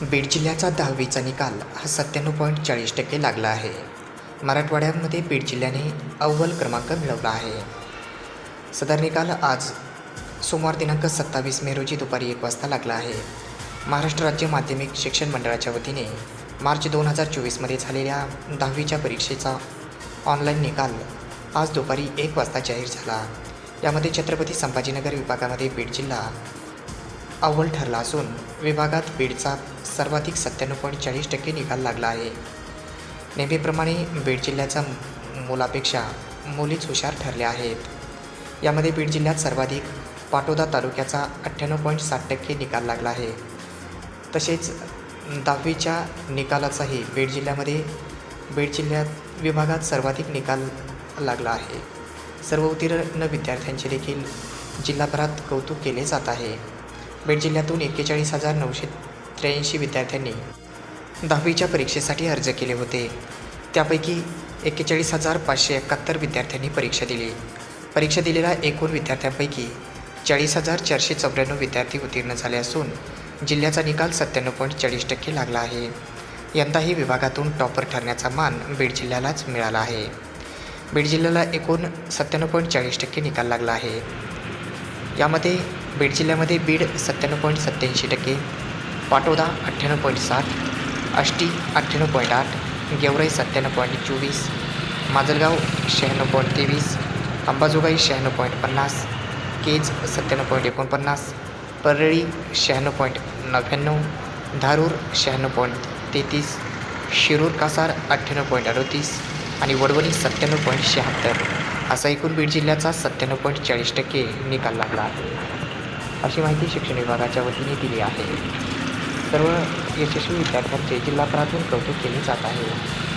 बीड जिल्ह्याचा दहावीचा निकाल हा सत्त्याण्णव पॉईंट चाळीस टक्के लागला आहे. मराठवाड्यामध्ये बीड जिल्ह्याने अव्वल क्रमांक मिळवला आहे. सदर निकाल आज सोमवार दिनांक सत्तावीस मे रोजी दुपारी एक वाजता लागला आहे. महाराष्ट्र राज्य माध्यमिक शिक्षण मंडळाच्या वतीने मार्च दोन हजार चोवीसमध्ये झालेल्या दहावीच्या परीक्षेचा ऑनलाईन निकाल आज दुपारी एक वाजता जाहीर झाला. यामध्ये छत्रपती संभाजीनगर विभागामध्ये बीड जिल्हा अव्वल ठरला असून विभागात बीडचा सर्वाधिक सत्त्याण्णव पॉईंट चाळीस टक्के निकाल लागला आहे. नेहमीप्रमाणे बीड जिल्ह्याचा मुलापेक्षा मुलीच हुशार ठरल्या आहेत. यामध्ये बीड जिल्ह्यात सर्वाधिक पाटोदा तालुक्याचा अठ्ठ्याण्णव पॉईंट साठ टक्के निकाल लागला आहे. तसेच दहावीच्या निकालाचाही बीड जिल्ह्यामध्ये बीड जिल्ह्यात विभागात सर्वाधिक निकाल लागला आहे. सर्व उत्तीर्ण विद्यार्थ्यांचे देखील जिल्हाभरात कौतुक केले जात आहे. बीड जिल्ह्यातून एक्केचाळीस हजार नऊशे त्र्याऐंशी विद्यार्थ्यांनी दहावीच्या परीक्षेसाठी अर्ज केले होते. त्यापैकी एक्केचाळीस हजार पाचशे एकाहत्तर विद्यार्थ्यांनी परीक्षा दिली. परीक्षा दिलेल्या एकूण विद्यार्थ्यांपैकी चाळीस हजार चारशे चौऱ्याण्णव विद्यार्थी उत्तीर्ण झाले असून जिल्ह्याचा निकाल सत्त्याण्णव पॉईंट चाळीस टक्के लागला आहे. यंदाही विभागातून टॉपर ठरण्याचा मान बीड जिल्ह्यालाच मिळाला आहे. बीड जिल्ह्याला एकूण सत्त्याण्णव पॉईंट चाळीस टक्के निकाल लागला आहे. यामध्ये बीड जिल्ह्यामध्ये बीड सत्त्याण्णव पॉईंट सत्त्याऐंशी टक्के पाटोदा अठ्ठ्याण्णव पॉईंट साठ आष्टी अठ्ठ्याण्णव पॉईंट आठ गेवराई सत्त्याण्णव पॉईंट चोवीस माजलगाव शहाण्णव पॉईंट तेवीस अंबाजोगाई शहाण्णव पॉईंट पन्नास केज सत्त्याण्णव पॉईंट एकोणपन्नास परळी शहाण्णव पॉईंट नव्याण्णव धारूर शहाण्णव पॉईंट तेहतीस शिरूर कासार अठ्ठ्याण्णव पॉईंट अडतीस आणि वडवणी सत्त्याण्णव पॉईंट शहात्तर. असा एकूण बीड जिल्ह्याचा सत्त्याण्णव पॉईंट चाळीस टक्के निकाल लागला आहे. अशी माहिती शिक्षण विभागाच्या वतीने दिली आहे. सर्व यशस्वी विद्यार्थ्यांचे जिल्हाभरातून कौतुक केले जात आहे.